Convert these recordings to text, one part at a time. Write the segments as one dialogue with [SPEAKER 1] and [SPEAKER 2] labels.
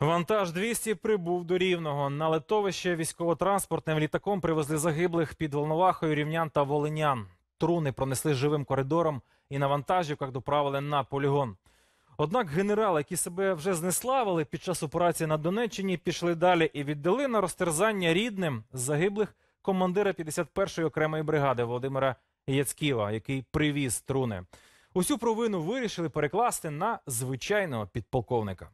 [SPEAKER 1] Вантаж 200 прибув до Рівного. На литовище військово-транспортним літаком привезли загиблих під Волновахою рівнян та волинян. Труни пронесли живим коридором і на вантажівках доправили на полігон. Однак генерали, які себе вже знеславили під час операції на Донеччині, пішли далі і віддали на розтерзання рідним загиблих командира 51-ї окремої бригади Володимира Яцьківа, який привіз труни. Усю провину вирішили перекласти на звичайного підполковника.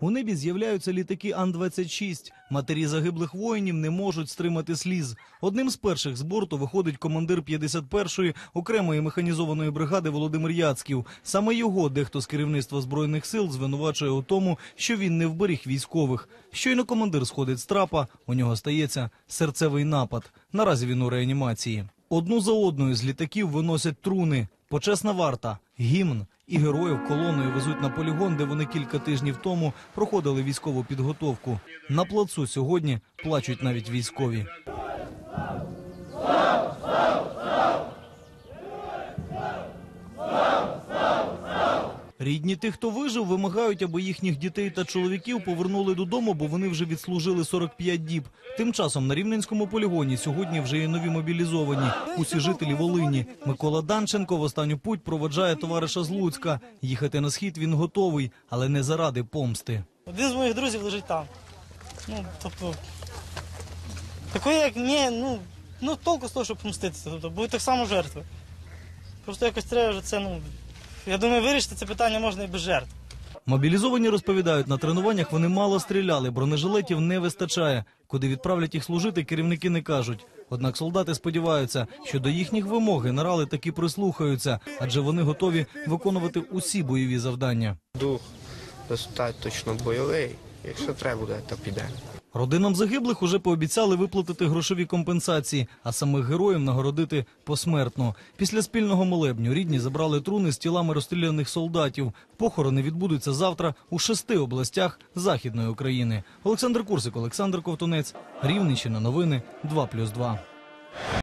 [SPEAKER 2] У небі з'являються літаки Ан-26. Матері загиблих воїнів не можуть стримати сліз. Одним з перших з борту виходить командир 51-ї окремої механізованої бригади Володимир Яцьків. Саме його дехто з керівництва збройних сил звинувачує у тому, що він не вберіг військових. Щойно командир сходить з трапа, у нього стається серцевий напад. Наразі він у реанімації. Одну за одною з літаків виносять труни. Почесна варта, гімн і героїв колоною везуть на полігон, де вони кілька тижнів тому проходили військову підготовку. На плацу сьогодні плачуть навіть військові. Рідні тих, хто вижив, вимагають, аби їхніх дітей та чоловіків повернули додому, бо вони вже відслужили 45 діб. Тим часом на рівненському полігоні сьогодні вже є нові мобілізовані. Усі жителі Волині. Микола Данченко в останню путь проводжає товариша з Луцька. Їхати на схід він готовий, але не заради помсти.
[SPEAKER 3] Один з моїх друзів лежить там. Ну, тобто. Такої, як ні, ну, ну толку з того, щоб помститися. Тобто, будуть так само жертви. Просто якось треба вже це, ну. Я думаю, вирішити це питання можна і без жертв.
[SPEAKER 2] Мобілізовані розповідають, на тренуваннях вони мало стріляли, бронежилетів не вистачає. Куди відправлять їх служити, керівники не кажуть. Однак солдати сподіваються, що до їхніх вимог генерали таки прислухаються, адже вони готові виконувати усі бойові завдання.
[SPEAKER 4] Дух достатньо бойовий. Якщо треба буде, то піде.
[SPEAKER 2] Родинам загиблих уже пообіцяли виплатити грошові компенсації, а самих героїв нагородити посмертно. Після спільного молебню рідні забрали труни з тілами розстріляних солдатів. Похорони відбудуться завтра у шести областях Західної України. Олександр Курсик, Олександр Ковтунець, Рівненщина. Новини 2+,2.